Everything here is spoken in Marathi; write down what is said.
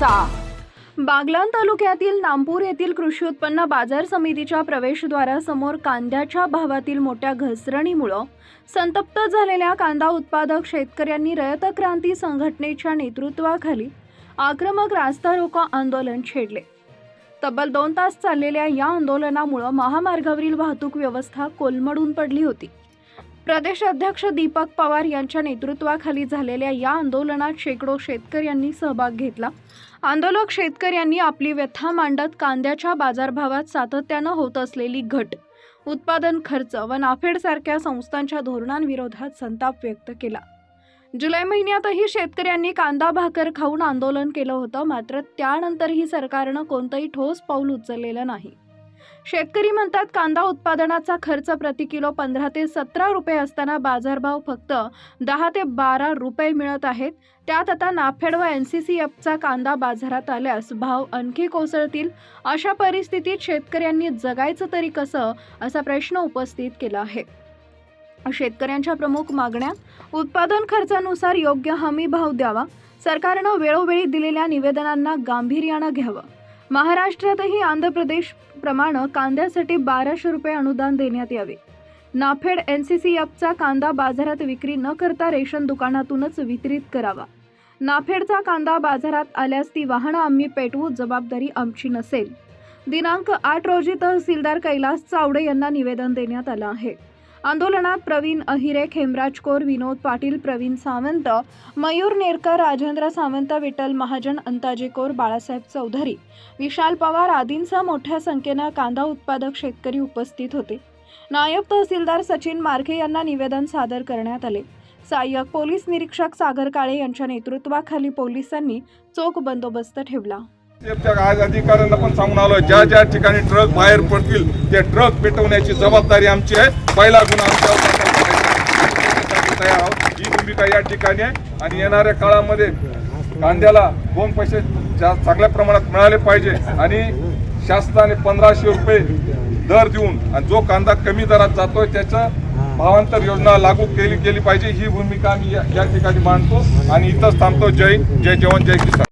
चर्चेचा बागलाण तालुक्यातील नामपूर येथील कृषी उत्पन्न बाजार समितीच्या प्रवेशद्वारासमोर कांद्याच्या भावातील मोठ्या घसरणीमुळं संतप्त झालेल्या कांदा उत्पादक शेतकऱ्यांनी रयत क्रांती संघटनेच्या नेतृत्वाखाली आक्रमक रास्ता रोको आंदोलन छेडले. तब्बल दोन तास चाललेल्या या आंदोलनामुळं महामार्गावरील वाहतूक व्यवस्था कोलमडून पडली होती. प्रदेश अध्यक्ष दीपक पवार यांच्या नेतृत्वाखाली झालेल्या या आंदोलनात शेकडो शेतकऱ्यांनी सहभाग घेतला. आंदोलक शेतकऱ्यांनी आपली व्यथा मांडत कांद्याच्या बाजारभावात सातत्यानं होत असलेली घट उत्पादन खर्च व नाफेडसारख्या संस्थांच्या धोरणांविरोधात संताप व्यक्त केला. जुलै महिन्यातही शेतकऱ्यांनी कांदा भाकर खाऊन आंदोलन केलं होतं मात्र त्यानंतरही सरकारनं कोणतंही ठोस पाऊल उचललेलं नाही. शेतकरी म्हणतात कांदा उत्पादनाचा खर्च प्रति किलो पंधरा ते सतरा रुपये असताना बाजारभाव फक्त दहा ते बारा रुपये मिळत आहेत. त्यात आता नाफेड व एन सी सी एफचा कांदा बाजारात आल्यास भाव आणखी कोसळतील. अशा परिस्थितीत शेतकऱ्यांनी जगायचं तरी कसं? असा प्रश्न उपस्थित केला आहे. शेतकऱ्यांच्या प्रमुख मागण्या उत्पादन खर्चानुसार योग्य हमी भाव द्यावा. सरकारनं वेळोवेळी दिलेल्या निवेदनांना गांभीर्यानं घ्यावं. महाराष्ट्रातही आंध्र प्रदेश प्रमाणे कांद्यासाठी बाराशे रुपये अनुदान देण्यात यावे. नाफेड एन सी सी एफचा कांदा बाजारात विक्री न करता रेशन दुकानातूनच वितरित करावा. नाफेडचा कांदा बाजारात आल्यास ती वाहनं आम्ही पेटवू जबाबदारी आमची नसेल. दिनांक आठ रोजी तहसीलदार कैलास चावडे यांना निवेदन देण्यात आलं आहे. आंदोलनात प्रवीण अहिरे खेमराज कोर विनोद पाटील प्रवीण सावंत मयूर नेरकर राजेंद्र सावंत विठ्ठल महाजन अंताजी कोर बाळासाहेब चौधरी विशाल पवार आदींसह मोठ्या संख्येनं कांदा उत्पादक शेतकरी उपस्थित होते. नायब तहसीलदार सचिन मार्के यांना निवेदन सादर करण्यात आले. सहाय्यक पोलीस निरीक्षक सागर काळे यांच्या नेतृत्वाखाली पोलिसांनी चोख बंदोबस्त ठेवला. आज अधिकाऱ्यांना पण सांगून आलो ज्या ज्या ठिकाणी ट्रक बाहेर पडतील ते ट्रक पेटवण्याची जबाबदारी आमची आहे. पहिला गुन्हा आमच्या ही भूमिका या ठिकाणी आहे. आणि येणाऱ्या काळामध्ये कांद्याला दोन पैसे जा- चांगल्या प्रमाणात मिळाले पाहिजे. आणि शासनाने पंधराशे रुपये दर देऊन आणि जो कांदा कमी दरात जातोय त्याचं भावांतर योजना लागू केली गेली पाहिजे. ही भूमिका आम्ही या या ठिकाणी मांडतो. आणि इथंच थांबतो. जय जय जवान जय किसान.